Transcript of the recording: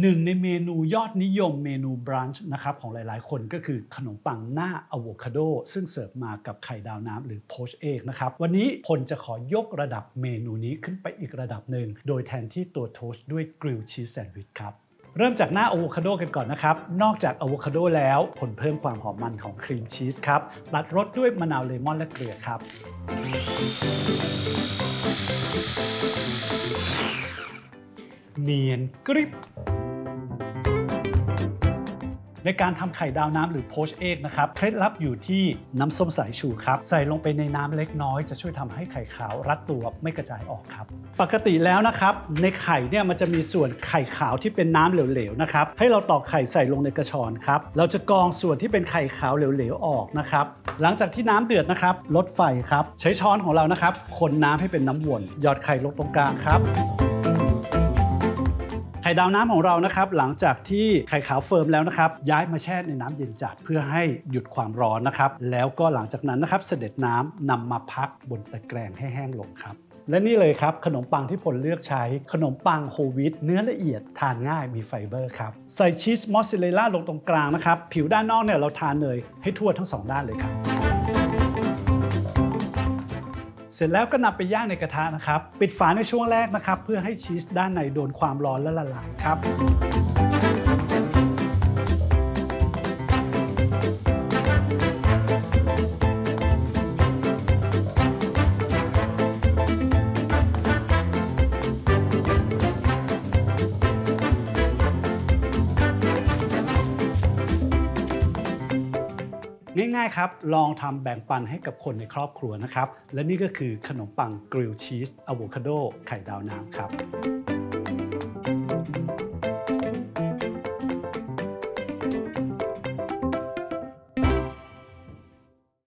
หนึ่งในเมนูยอดนิยมเมนูบรันช์นะครับของหลายๆ คนก็คือขนมปังหน้าอะโวคาโดซึ่งเสิร์ฟมากับไข่ดาวน้ำหรือโพชเอกนะครับ วันนี้พลจะขอยกระดับเมนูนี้ขึ้นไปอีกระดับหนึ่ง โดยแทนที่ตัวโทสต์ด้วยกริลชีสแซนด์วิชครับเริ่มจากหน้าอะโวคาโดกันก่อนนะครับ นอกจากอะโวคาโดแล้วผลเพิ่มความหอมมันของครีมชีสครับตัดรสด้วยมะนาวเลมอนและเกลือครับเนียนกริบ ในการทำไข่ดาวน้ำหรือโพชเอกนะครับเคล็ดลับอยู่ที่น้ำส้มสายชูครับ ใส่ลงไปในน้ำเล็กน้อยจะช่วยทำให้ไข่ขาวรัดตัวไม่กระจายออกครับ ปกติแล้วนะครับในไข่เนี่ยมันจะมีส่วนไข่ขาวที่เป็นน้ำเหลวๆนะครับให้เราตอกไข่ใส่ลงในกระชอนครับเราจะกรองส่วนที่เป็นไข่ขาวเหลวๆออกนะครับหลังจากที่น้ำเดือดนะครับลดไฟครับใช้ช้อนของเรานะครับคนน้ำให้เป็นน้ำวนหยอดไข่ลงตรงกลางครับ ข่ดาวน้ำของเรานะครับหลังจากที่ไข่ขาวเฟิร์มแล้วนะครับย้ายมาแช่ในน้ำเย็นจัดเพื่อให้หยุดความร้อนนะครับแล้วก็หลังจากนั้นนะครับเสด็จน้ำนำมาพักบนตะแกรงให้แห้งลงครับและนี่เลยครับ ขนมปังที่ผลเลือกใช้ขนมปังโฮลวีตเนื้อละเอียดทานง่ายมีไฟเบอร์ครับ ใส่ชีสมอสซาเรลล่าลงตรงกลางนะครับ ผิวด้านนอกเนี่ยเราทานเนยให้ทั่วทั้งสองด้านเลยครับ เสร็จแล้วก็นำไปย่างในกระทะนะครับ ปิดฝาในช่วงแรกนะครับ เพื่อให้ชีสด้านในโดนความร้อนและละลายครับ ง่ายๆครับ ลองทำแบ่งปันให้กับคนในครอบครัวนะครับ และนี่ก็คือขนมปังกริลชีสอะโวคาโดไข่ดาวน้ำครับ